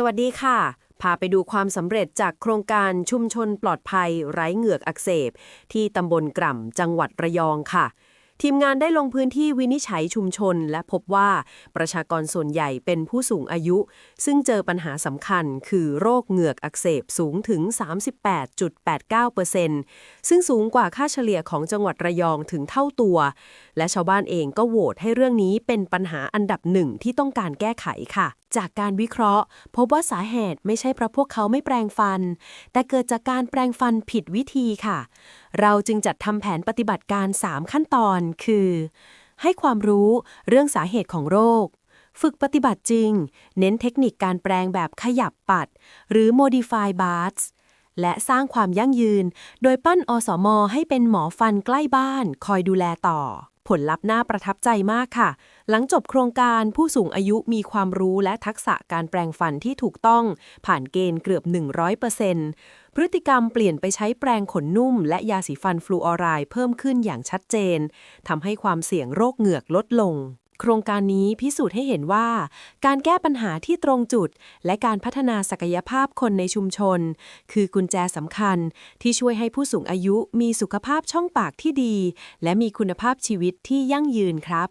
สวัสดีค่ะ พาไปดูความสำเร็จจากโครงการชุมชนปลอดภัยไร้เหงือกอักเสบ ที่ตำบลกล่ำจังหวัดระยองค่ะ ทีมงานได้ลงพื้นที่วินิจฉัยชุมชน และพบว่าประชากรส่วนใหญ่เป็นผู้สูงอายุ ซึ่งเจอปัญหาสำคัญคือโรคเหงือกอักเสบสูงถึง 38.89%ซึ่งสูงกว่าค่าเฉลี่ยของจังหวัดระยองถึงเท่าตัว และชาวบ้านเองก็โหวตให้เรื่องนี้เป็นปัญหาอันดับหนึ่งที่ต้องการแก้ไขค่ะ จากการวิเคราะห์ พบว่าสาเหตุไม่ใช่เพราะพวกเขาไม่แปรงฟัน แต่เกิดจากการแปรงฟันผิดวิธีค่ะเราจึงจัดทำแผนปฏิบัติการ 3 ขั้นตอนคือ ให้ความรู้เรื่องสาเหตุของโรค ฝึกปฏิบัติจริง เน้นเทคนิคการแปลงแบบขยับปัด หรือ modify bars และสร้างความยั่งยืน โดยปั้นอสมให้เป็นหมอฟันใกล้บ้าน คอยดูแลต่อ ผลลัพธ์น่าประทับใจมากค่ะ หลังจบโครงการผู้สูงอายุมีความรู้และทักษะการแปลงฟันที่ถูกต้อง ผ่านเกณฑ์เกือบ 100%พฤติกรรมเปลี่ยนไปใช้แปรงขนนุ่ม และยาสีฟันฟลูออไรด์เพิ่มขึ้นอย่างชัดเจนทำให้ความเสี่ยงโรคเหงือกลดลง โครงการนี้พิสูจน์ให้เห็นว่า การแก้ปัญหาที่ตรงจุด และการพัฒนาศักยภาพคนในชุมชน คือกุญแจสำคัญที่ช่วยให้ผู้สูงอายุมีสุขภาพช่องปากที่ดี และมีคุณภาพชีวิตที่ยั่งยืนครับ